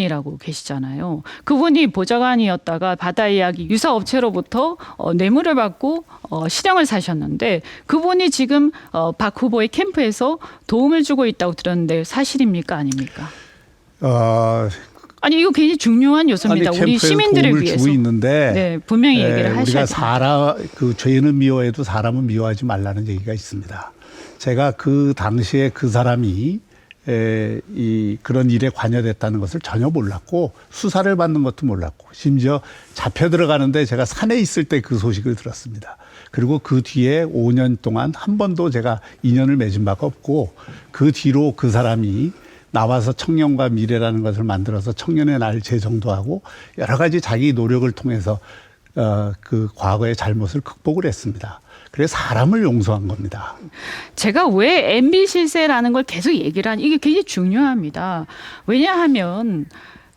이라고 계시잖아요. 그분이 보좌관이었다가 바다 이야기 유사 업체로부터 어, 뇌물을 받고 어, 실형을 사셨는데 그분이 지금 어, 박 후보의 캠프에서 도움을 주고 있다고 들었는데 사실입니까 아닙니까? 어, 아니 이거 굉장히 중요한 요소입니다. 아니, 우리 시민들을 위해서. 있는데 네, 분명히 에, 얘기를 우리가 하셔야 돼요. 사람 그 죄는 미워해도 사람은 미워하지 말라는 얘기가 있습니다. 제가 그 당시에 그 사람이 에, 이 그런 일에 관여됐다는 것을 전혀 몰랐고 수사를 받는 것도 몰랐고 심지어 잡혀 들어가는데 제가 산에 있을 때 그 소식을 들었습니다. 그리고 그 뒤에 5년 동안 한 번도 제가 인연을 맺은 바가 없고 그 뒤로 그 사람이 나와서 청년과 미래라는 것을 만들어서 청년의 날 재정도 하고 여러 가지 자기 노력을 통해서 어, 그 과거의 잘못을 극복을 했습니다. 그래서 사람을 용서한 겁니다. 제가 왜 MB 실세라는 걸 계속 얘기를 하니 이게 굉장히 중요합니다. 왜냐하면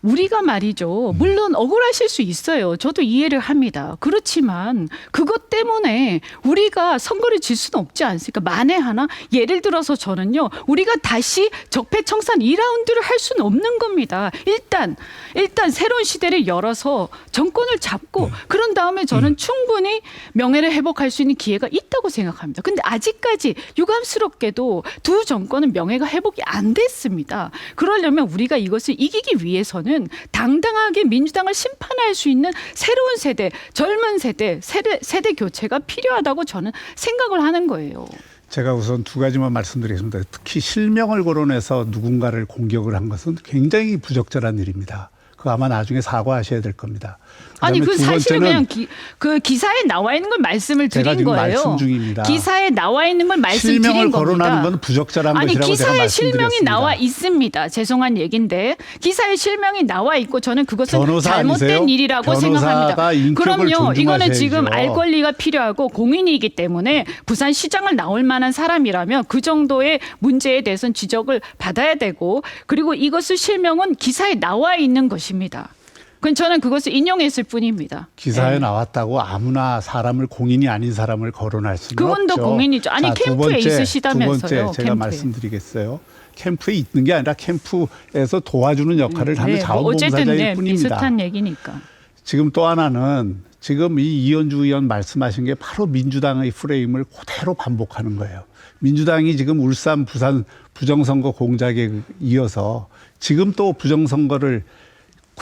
우리가 말이죠. 물론 억울하실 수 있어요. 저도 이해를 합니다. 그렇지만 그것 때문에 우리가 선거를 질 수는 없지 않습니까? 만에 하나 예를 들어서 저는요. 우리가 다시 적폐청산 2라운드를 할 수는 없는 겁니다. 일단 일단 새로운 시대를 열어서 정권을 잡고 그런 다음에 저는 충분히 명예를 회복할 수 있는 기회가 있다고 생각합니다. 근데 아직까지 유감스럽게도 두 정권은 명예가 회복이 안 됐습니다. 그러려면 우리가 이것을 이기기 위해서는 당당하게 민주당을 심판할 수 있는 새로운 세대, 젊은 세대, 세대, 세대 교체가 필요하다고 저는 생각을 하는 거예요. 제가 우선 두 가지만 말씀드리겠습니다. 특히 실명을 거론해서 누군가를 공격을 한 것은 굉장히 부적절한 일입니다. 그거 아마 나중에 사과하셔야 될 겁니다. 아니 그 사실은 그냥 기, 그 기사에 나와 있는 걸 말씀을 제가 드린 지금 거예요. 말씀 중입니다. 기사에 나와 있는 걸 말씀드린 실명을 겁니다. 거론하는 건 부적절한 아니 것이라고 제가 기사에 말씀드렸습니다. 실명이 나와 있습니다. 죄송한 얘기인데 기사에 실명이 나와 있고 저는 그것은 잘못된 아니세요? 일이라고 생각합니다. 그럼요. 이거는. 지금 알 권리가 필요하고 공인이기 때문에 부산 시장을 나올 만한 사람이라면 그 정도의 문제에 대해서는 지적을 받아야 되고 그리고 이것을 실명은 기사에 나와 있는 것 입니다. 그건 저는 그것을 인용했을 뿐입니다. 기사에 네. 나왔다고 아무나 사람을 공인이 아닌 사람을 거론할 수는 그건 더 없죠. 공인이죠. 아니, 두 캠프에 번째, 있으시다면서요, 두 번째 제가 캠프에. 말씀드리겠어요. 캠프에 있는 게 아니라 캠프에서 도와주는 역할을 하는 네, 뭐 자원봉사자일 네, 뿐입니다. 비슷한 얘기니까. 지금 또 하나는 지금 이 이현주 의원 말씀하신 게 바로 민주당의 프레임을 그대로 반복하는 거예요. 민주당이 지금 울산, 부산 부정선거 공작에 이어서 지금 또 부정선거를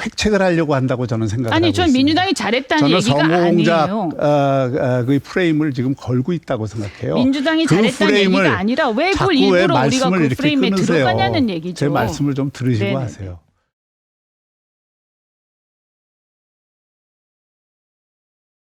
획책을 하려고 한다고 저는 생각을 아니, 하고 전 있습니다. 민주당이 잘했다는 저는 얘기가 성공작 아니에요. 어, 어, 그 프레임을 지금 걸고 있다고 생각해요. 민주당이 그 잘했다는 프레임을 얘기가 아니라 왜 자꾸 그걸 왜 일부러 우리가 말씀을 그 이렇게 프레임에 끊으세요? 들어가냐는 얘기죠. 제 말씀을 좀 들으시고 네네. 하세요.